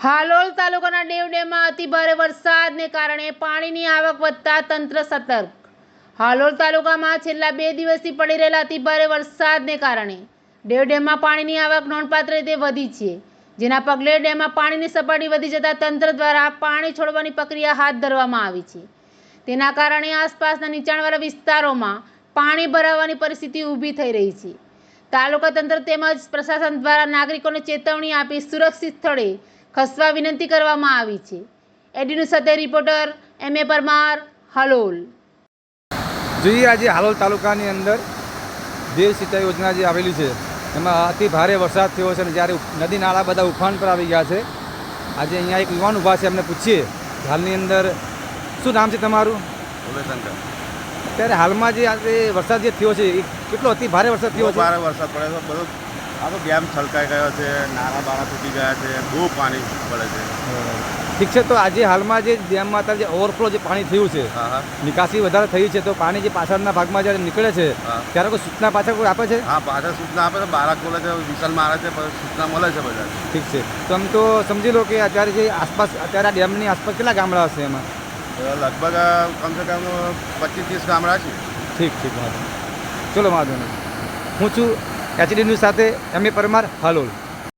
હાલોલ તાલુકાના દેવડેમાં ડેમમાં અતિભારે વરસાદને કારણે પાણીની આવક વધતા તંત્ર સતર્ક. હાલોલ તાલુકામાં છેલ્લા બે દિવસથી પડી રહેલા અતિભારે વરસાદને કારણે દેવડેમમાં પાણીની આવક નોંધપાત્ર રીતે વધી છે. જેના પગલે ડેમમાં પાણીની સપાટી વધી જતાં તંત્ર દ્વારા પાણી છોડવાની પ્રક્રિયા હાથ ધરવામાં આવી છે. તેના કારણે આસપાસના નીચાણવાળા વિસ્તારોમાં પાણી ભરાવાની પરિસ્થિતિ ઊભી થઈ રહી છે. તાલુકા તંત્ર તેમજ પ્રશાસન દ્વારા નાગરિકોને ચેતવણી આપી સુરક્ષિત સ્થળે ખસવા વિનંતી કરવામાં આવી છે. એડીનું સાથે reporter M. A. Parmar Halol. જોઈએ આજે હાલોલ તાલુકાની અંદર દેવ સિંચાઈ યોજના જે આવેલી છે એમાં અતિ ભારે વરસાદ થયો છે અને જ્યારે નદી નાળા બધા ઉફાન પર આવી ગયા છે. આજે અહીંયા એક યુવાન ઊભા છે એમને પૂછીએ હાલની અંદર શું નામ છે તમારું? ભોલેશંકર અત્યારે હાલમાં જે આજે વરસાદ જે થયો છે એ કેટલો અતિ ભારે વરસાદ થયો છે? ભારે વરસાદ પડે છે. બધો આ તો ડેમ છલકાઈ ગયો છે નાળા બારા તૂટી ગયા છે બહુ પાણી પડે છે. ઠીક છે તો આજે હાલમાં જે ડેમમાં અત્યારે જે ઓવરફ્લો જે પાણી થયું છે નિકાસી વધારે થઈ છે તો પાણી જે પાછળના ભાગમાં જ્યારે નીકળે છે ત્યારે કોઈ સૂચના પાછળ કોઈ આપે છે? હા પાછળ સૂચના આપે છે બારા બોલે છે વિશાલ મારે છે સૂચના મળે છે બધા ઠીક છે. તો આમ તો સમજી લો કે અત્યારે જે આસપાસ અત્યારે આ ડેમની આસપાસ કેટલા ગામડા હશે એમાં? લગભગ કમસે કમ પચીસ ત્રીસ ગામડા છે. ઠીક ઠીક, વાંધો ચલો, વાંધો નહીં. હું છું એચડી ન્યૂઝ સાથે એમ એ પરમાર, હાલોલ.